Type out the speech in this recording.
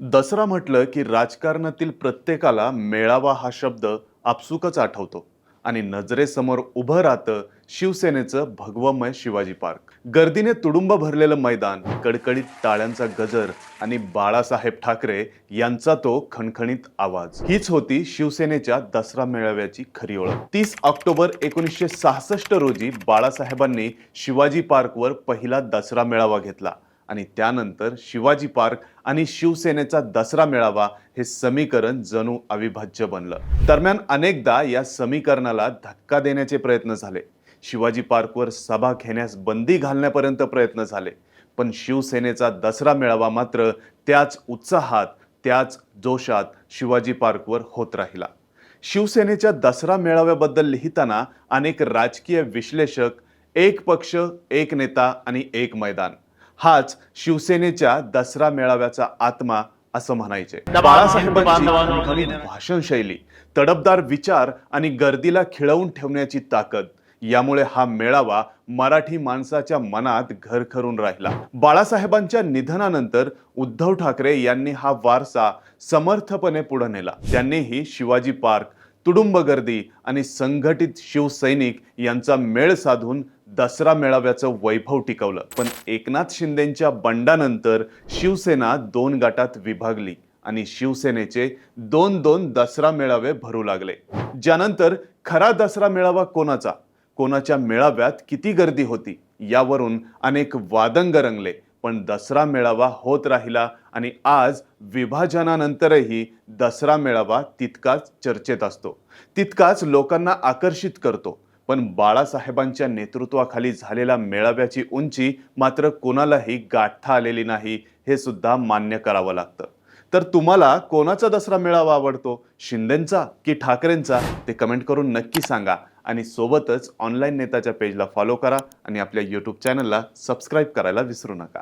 दसरा म्हटलं की राजकारणातील प्रत्येकाला मेळावा हा शब्द आपसुकच आठवतो. आणि नजरेसमोर उभं राहतं शिवसेनेचं भगवमय शिवाजी पार्क. गर्दीने तुडुंब भरलेलं मैदान कडकडीत टाळ्यांचा गजर आणि बाळासाहेब ठाकरे यांचा तो खणखणीत आवाज. हीच होती शिवसेनेच्या दसरा मेळाव्याची खरी ओळख. तीस ऑक्टोबर एकोणीसशे सहासष्ट रोजी बाळासाहेबांनी शिवाजी पार्कवर पहिला दसरा मेळावा घेतला. आणि त्यानंतर शिवाजी पार्क आणि शिवसेनेचा दसरा मेळावा हे समीकरण जणू अविभाज्य बनलं. दरम्यान अनेकदा या समीकरणाला धक्का देण्याचे प्रयत्न झाले. शिवाजी पार्कवर सभा घेण्यास बंदी घालण्यापर्यंत प्रयत्न झाले. पण शिवसेनेचा दसरा मेळावा मात्र त्याच उत्साहात त्याच जोशात शिवाजी पार्कवर होत राहिला. शिवसेनेच्या दसरा मेळाव्याबद्दल लिहिताना अनेक राजकीय विश्लेषक एक पक्ष एक नेता आणि एक मैदान. हाच शिवसेनेच्या दसरा मेळाव्याचा आत्मा असं म्हणायचे. बाळासाहेबांची खणखणीत भाषण शैली तडफदार विचार आणि गर्दीला खिळवून ठेवण्याची ताकद यामुळे हा मेळावा मराठी माणसाच्या मनात घर करून राहिला. बाळासाहेबांच्या निधनानंतर उद्धव ठाकरे यांनी हा वारसा समर्थपणे पुढे नेला. त्यांनीही शिवाजी पार्क तुडुंब गर्दी आणि संघटित शिवसैनिक यांचा मेळ साधून दसरा मेळाव्याचं वैभव टिकवलं. पण एकनाथ शिंदेच्या बंडानंतर शिवसेना दोन गटात विभागली आणि शिवसेनेचे दोन दोन दसरा मेळावे भरू लागले. ज्यानंतर खरा दसरा मेळावा कोणाचा? कोणाच्या मेळाव्यात किती गर्दी होती? यावरून अनेक वादंग रंगले. पण दसरा मेळावा होत राहिला आणि आज विभाजनानंतरही दसरा मेळावा तितकाच चर्चेत असतो. तितकाच लोकांना आकर्षित करतो. पण बाळासाहेबांच्या नेतृत्वाखाली झालेल्या मेळाव्याची उंची मात्र कोणालाही गाठता आलेली नाही हे सुद्धा मान्य करावं लागतं. तर तुम्हाला कोणाचा दसरा मेळावा आवडतो? शिंदेंचा की ठाकरेंचा? ते कमेंट करून नक्की सांगा. आणि सोबतच ऑनलाईन नेताच्या पेजला फॉलो करा आणि आपल्या यूट्यूब चॅनलला सबस्क्राईब करायला विसरू नका.